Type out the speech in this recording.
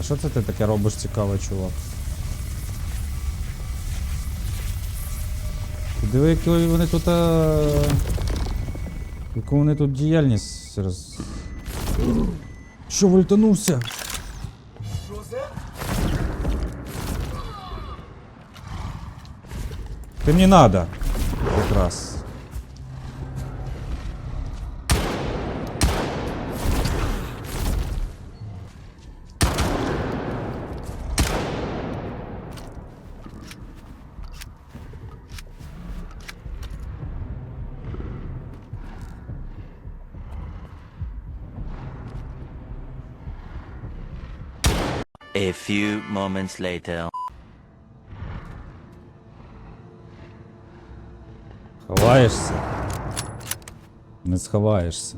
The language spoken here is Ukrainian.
А що це ти таке робиш цікаве, чувак? Диви, які вони тут. А... Яку вони тут діяльність роз. Що вольтанувся? Ти мені надо. Якраз. A few moments later. Ховаєшся? Не сховаєшся.